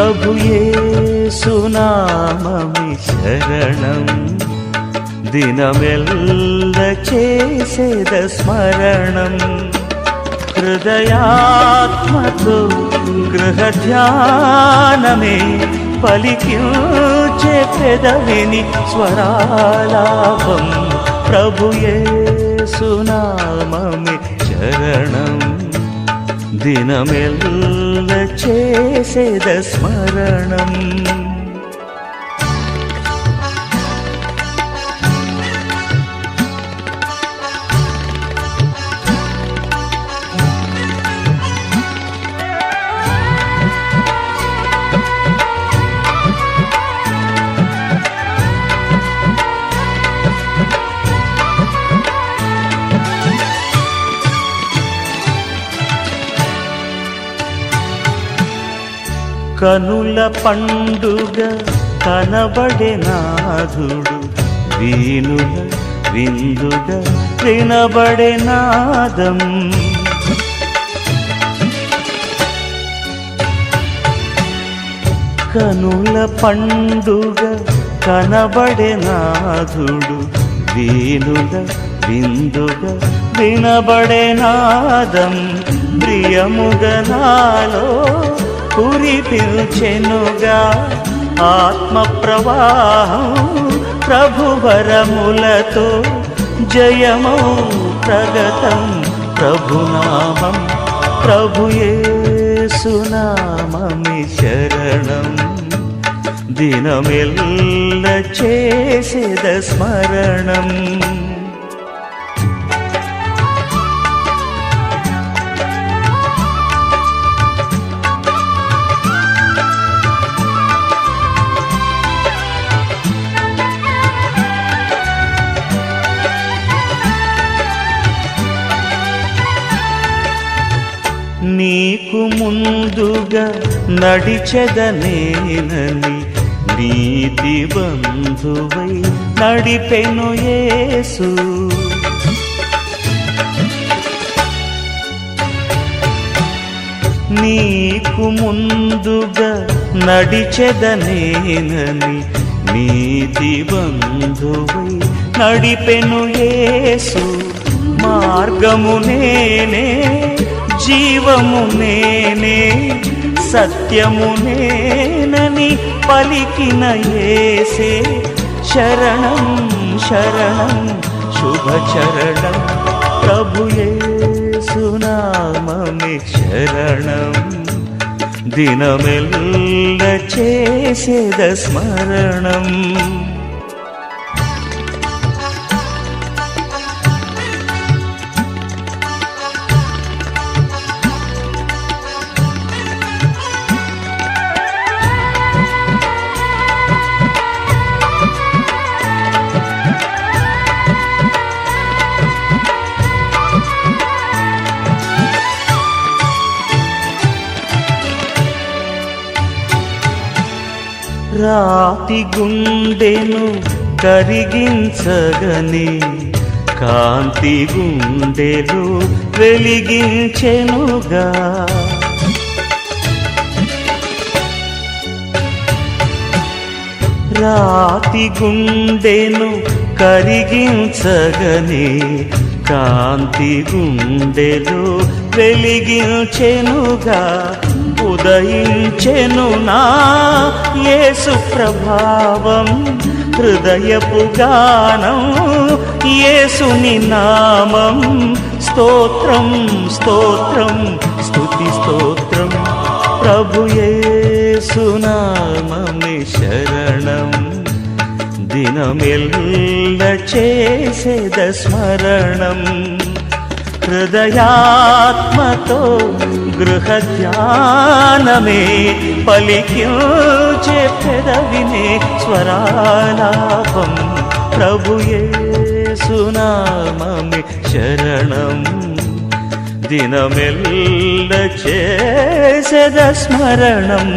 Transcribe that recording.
ప్రభుయే సునామమి శరణం. దినమెల్ల చేసేద స్మరణం. హృదయాత్మతో గృహధ్యానమే పలికించే పెదవిని స్వరాలాపం ప్రభుయే సునామమి శరణం. దినమెల్ల చేసేద స్మరణం. కనుల పండుగ కనబడే నాథుడు వీణుల విందుగ వినబడే నాదం కనుల పండుగ కనబడే నాథుడు వీణుల విందుగ వినబడే నాదం ప్రియముగనాలో కురిపిల్చెనుగా ఆత్మ ప్రవాహం ప్రభువరములతో జయమౌ ప్రగతం ప్రభునామం. ప్రభుయేసునామమి శరణం. దినమెల్ల చేసేద స్మరణం. నీకు ముందుగా నడిచెదనేనని నీతి బంధువై నడిపెను యేసు. నీకు ముందుగా నడిచెదనేనని నీతి బంధువై నడిపెను యేసు. మార్గము నేనే జీవము నేనే సత్యము నేనని పలికిన ఏసే శరణం శరణం శుభచరణం ప్రభుయే సునామమి శరణం. దినమెల్ల చేసేద స్మరణం. రాతి గుండెను కరిగించగని కాంతి గుండెలు వెలిగించెనుగా. రాతి గుండెను కరిగించగని కాంతి గుండెలు వెలిగించెనుగా. ఉదయించెను నా యేసు ప్రభావం హృదయపు గానం యేసుని నామం. స్తోత్రం స్తోత్రం స్తుతి స్తోత్రం ప్రభు యేసునామమి శరణం. దినమెల్ల చేసేద స్మరణం. హృదయాత్మతో గృహ ధ్యానమే పలికించే పెదవినే స్వరాలాపం. ప్రభుయే సునామమి శరణం. దినమెల్ల చేసద స్మరణం.